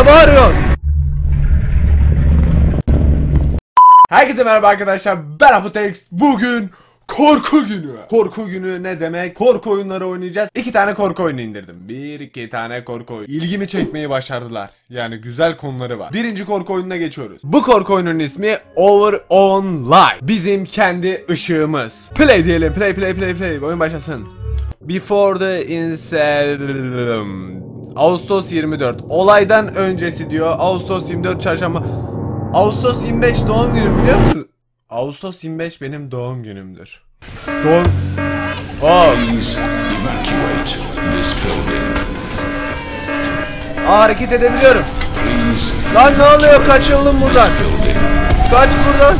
Ne bağırıyorsun? Herkese merhaba arkadaşlar. Ben Apotex. Bugün korku günü. Korku günü ne demek? Korku oyunları oynayacağız. İki tane korku oyunu indirdim. Bir iki tane korku oyunu. İlgimi çekmeyi başardılar. Yani güzel konuları var. Birinci korku oyununa geçiyoruz. Bu korku oyununun ismi Over On Light. Bizim kendi ışığımız. Play diyelim. Play play play play. Oyun başlasın. Before the Incelum. Ağustos 24. Olaydan öncesi diyor. Ağustos 24 çarşamba. Ağustos 25 doğum günüm biliyor musun? Ağustos 25 benim doğum günümdür. Doğum... Building. aa, hareket edebiliyorum. Lan ne oluyor? Kaçıldım buradan. Kaç buradan.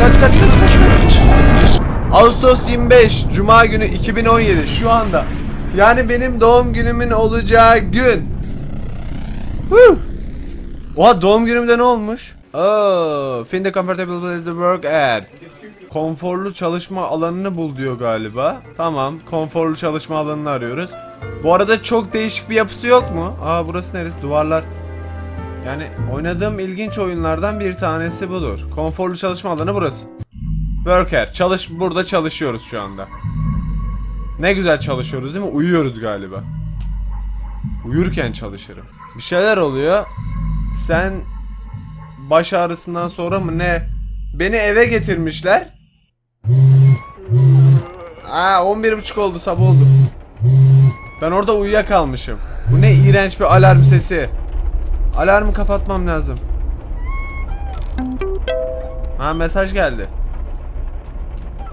Kaç kaç kaç kaç kaç. Ağustos 25 Cuma günü 2017 şu anda. Yani benim doğum günümün olacağı gün. Huh. Oha doğum günümde ne olmuş? Oh, find the comfortable place to work at. Konforlu çalışma alanını bul diyor galiba. Tamam, konforlu çalışma alanını arıyoruz. Bu arada çok değişik bir yapısı yok mu? Aa burası neresi? Duvarlar. Yani oynadığım ilginç oyunlardan bir tanesi budur. Konforlu çalışma alanı burası. Worker. Çalış burada çalışıyoruz şu anda. Ne güzel çalışıyoruz değil mi? Uyuyoruz galiba. Uyurken çalışırım. Bir şeyler oluyor. Sen baş ağrısından sonra mı ne? Beni eve getirmişler. Aa 11.30 oldu sabah oldu. Ben orada uyuyakalmışım. Bu ne iğrenç bir alarm sesi. Alarmı kapatmam lazım. Ha mesaj geldi.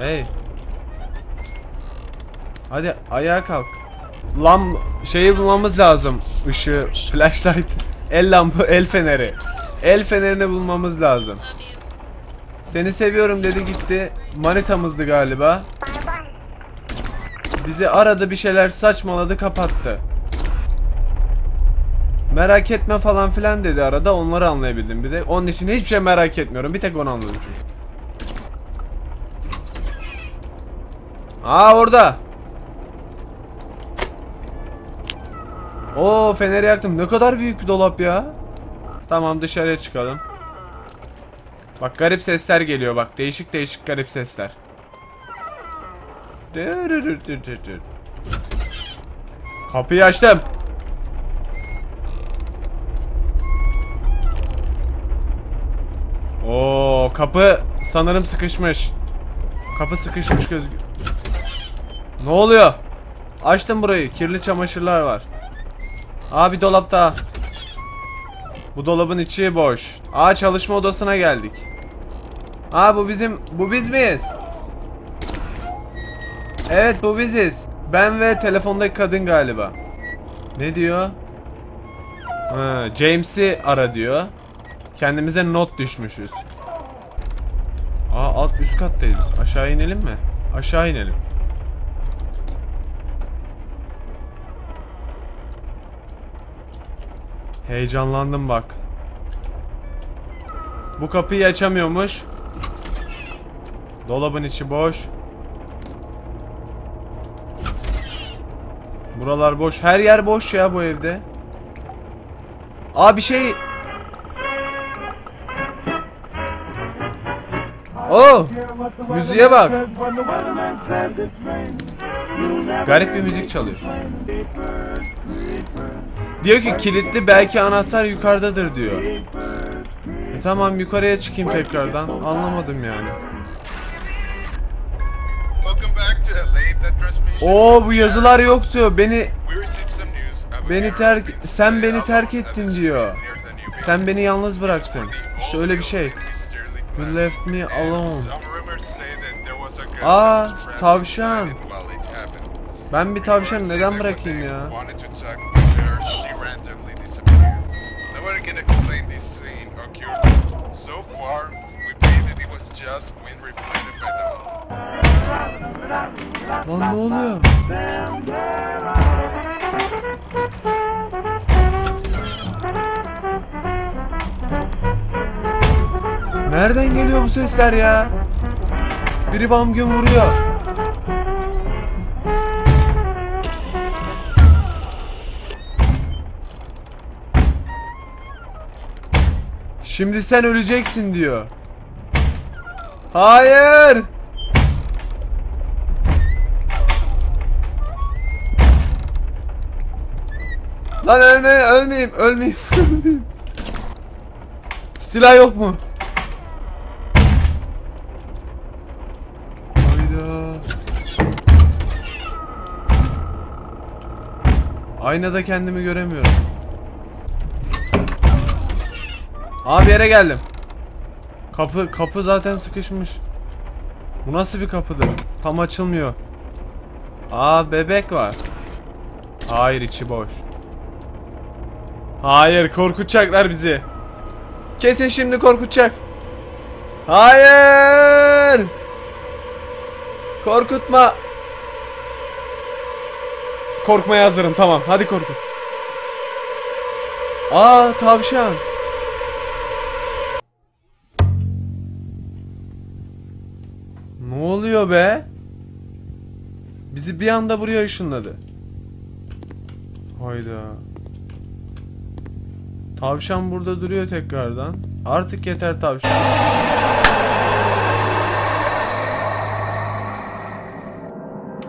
Hey. Hadi ayağa kalk. Lam şeyi bulmamız lazım. Işığı, flashlight, el lampı, el feneri. El fenerini bulmamız lazım. Seni seviyorum dedi gitti. Manitamızdı galiba. Bizi aradı bir şeyler saçmaladı kapattı. Merak etme falan filan dedi arada onları anlayabildim bir de. Onun için hiçbir şey merak etmiyorum. Bir tek onu anladım çünkü. Aa orada. Oo feneri yaktım. Ne kadar büyük bir dolap ya. Tamam dışarıya çıkalım. Bak garip sesler geliyor bak. Değişik değişik garip sesler. Kapıyı açtım. Oo kapı sanırım sıkışmış. Kapı sıkışmış göz. Ne oluyor? Açtım burayı. Kirli çamaşırlar var. Aa bir dolap daha. Bu dolabın içi boş. Aa çalışma odasına geldik. Aa bu bizim bu biz miyiz? Evet bu biziz. Ben ve telefondaki kadın galiba. Ne diyor? James'i ara diyor. Kendimize not düşmüşüz. Aa alt üst kattayız. Aşağı inelim mi? Aşağı inelim. Heyecanlandım bak. Bu kapıyı açamıyormuş. Dolabın içi boş. Buralar boş. Her yer boş ya bu evde. Aa bir şey... Oo! Müziğe bak. Garip bir müzik çalıyor. Diyor ki kilitli belki anahtar yukarıdadır diyor. E tamam yukarıya çıkayım tekrardan. Anlamadım yani. Oo bu yazılar yok diyor. Beni beni terk sen beni terk ettin diyor. Sen beni yalnız bıraktın. İşte öyle bir şey. You left me alone. Aa, tavşan. Ben bir tavşanı Say neden bırakayım ya? Far, we believe that it was just wind reflected by the Lan ne oluyor? Nereden geliyor bu sesler ya? Biri bam gün vuruyor. Şimdi sen öleceksin diyor. Hayır. Lan ölme, ölmeyeyim, ölmeyeyim. ölmeyeyim. Silah yok mu? Hayda. Aynada kendimi göremiyorum. Abi yere geldim. Kapı kapı zaten sıkışmış. Bu nasıl bir kapıdır? Tam açılmıyor. Aa bebek var. Hayır içi boş. Hayır korkutacaklar bizi. Kesin şimdi korkutacak. Hayır. Korkutma. Korkmaya hazırım tamam hadi korkut. Aa tavşan. Oluyor be? Bizi bir anda buraya ışınladı. Hayda. Tavşan burada duruyor tekrardan. Artık yeter tavşan.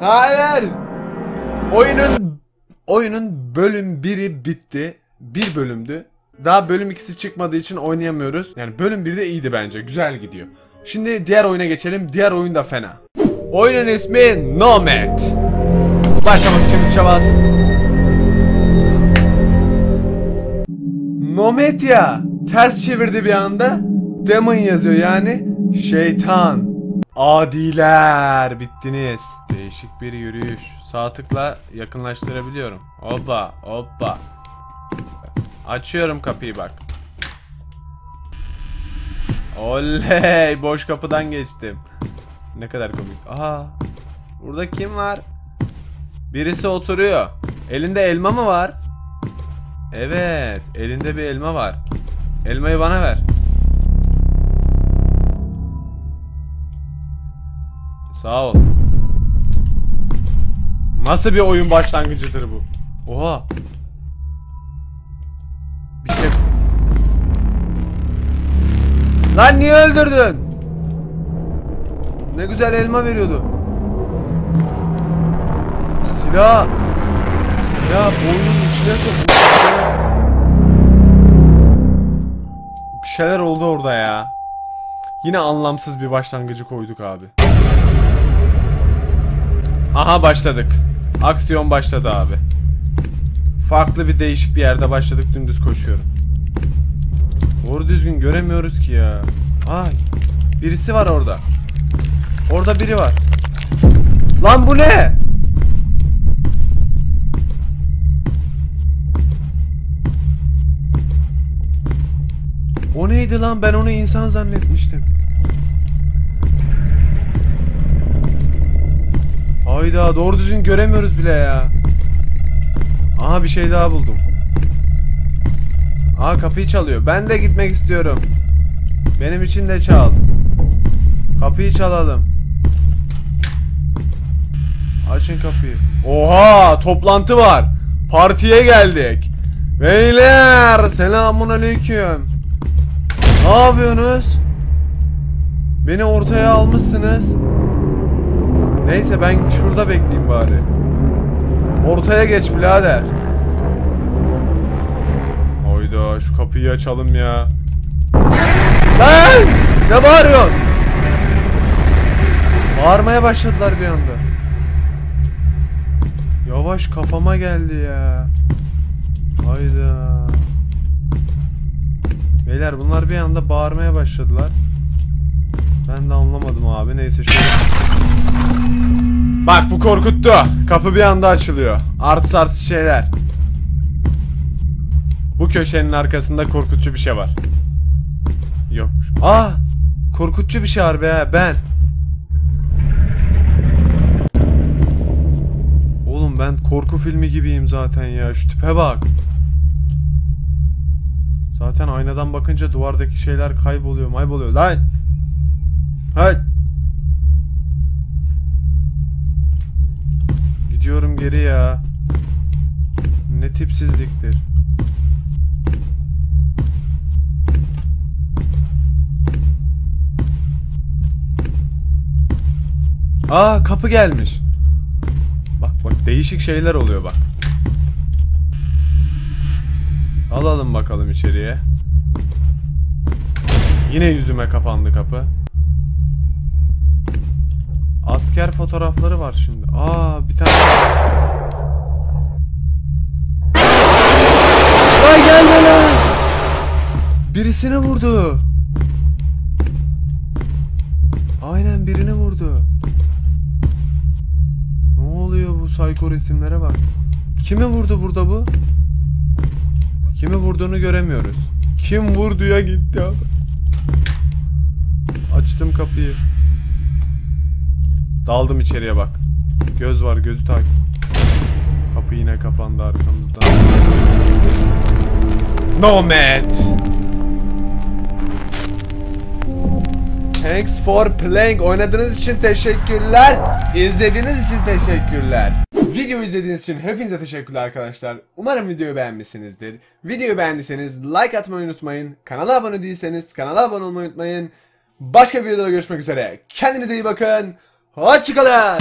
Hayır. Oyunun oyunun bölüm 1'i bitti. Bir bölümdü. Daha bölüm 2'si çıkmadığı için oynayamıyoruz. Yani bölüm 1 de iyiydi bence. Güzel gidiyor. Şimdi diğer oyuna geçelim. Diğer oyun da fena. Oyunun ismi Nomad. Başlamak için tuşa bas. Nomad ya. Ters çevirdi bir anda. Demon yazıyor yani. Şeytan. Adiler. Bittiniz. Değişik bir yürüyüş. Sağ tıkla yakınlaştırabiliyorum. Hoppa hoppa. Açıyorum kapıyı bak. Oley boş kapıdan geçtim. Ne kadar komik. Aha. Burada kim var? Birisi oturuyor. Elinde elma mı var? Evet, elinde bir elma var. Elmayı bana ver. Sağ ol. Nasıl bir oyun başlangıcıdır bu? Oha. Lan niye öldürdün? Ne güzel elma veriyordu. Silah. Silah boynun içine sokmuş. Bir şeyler oldu orada ya. Yine anlamsız bir başlangıcı koyduk abi. Aha başladık. Aksiyon başladı abi. Farklı bir değişik bir yerde başladık dümdüz koşuyorum. Doğru düzgün göremiyoruz ki ya. Ay. Birisi var orada. Orada biri var. Lan bu ne? O neydi lan? Ben onu insan zannetmiştim. Hayda doğru düzgün göremiyoruz bile ya. Aha bir şey daha buldum. Aa kapıyı çalıyor. Ben de gitmek istiyorum. Benim için de çal. Kapıyı çalalım. Açın kapıyı. Oha toplantı var. Partiye geldik. Beyler selamun aleyküm. Ne yapıyorsunuz? Beni ortaya almışsınız. Neyse ben şurada bekleyeyim bari. Ortaya geç birader. Hayda şu kapıyı açalım ya. Lan! Ne bağırıyorsun? Bağırmaya başladılar bir anda. Yavaş kafama geldi ya. Hayda. Beyler bunlar bir anda bağırmaya başladılar. Ben de anlamadım abi. Neyse şöyle. Bak bu korkuttu. Kapı bir anda açılıyor. Artı artı şeyler. Bu köşenin arkasında korkutucu bir şey var. Yokmuş. Aa! Korkutucu bir şey var be ben. Oğlum ben korku filmi gibiyim zaten ya. Şu tipe bak. Zaten aynadan bakınca duvardaki şeyler kayboluyor, mayboluyor. Lan! Hay! Gidiyorum geri ya. Ne tipsizliktir. Aa kapı gelmiş. Bak bak değişik şeyler oluyor bak. Alalım bakalım içeriye. Yine yüzüme kapandı kapı. Asker fotoğrafları var şimdi. Aa bir tane. Vay gelme lan. Birisini vurdu. Aynen birini vurdu. Sayko resimlere bak. Kimi vurdu burada bu? Kimi vurduğunu göremiyoruz. Kim vurduya gitti abi. Açtım kapıyı. Daldım içeriye bak. Göz var gözü tak. Kapı yine kapandı arkamızdan. Nomad. Thanks for playing. Oynadığınız için teşekkürler. İzlediğiniz için teşekkürler. Videoyu izlediğiniz için hepinize teşekkürler arkadaşlar. Umarım videoyu beğenmişsinizdir. Videoyu beğendiyseniz like atmayı unutmayın. Kanala abone değilseniz kanala abone olmayı unutmayın. Başka bir videoda görüşmek üzere. Kendinize iyi bakın. Hoşçakalın.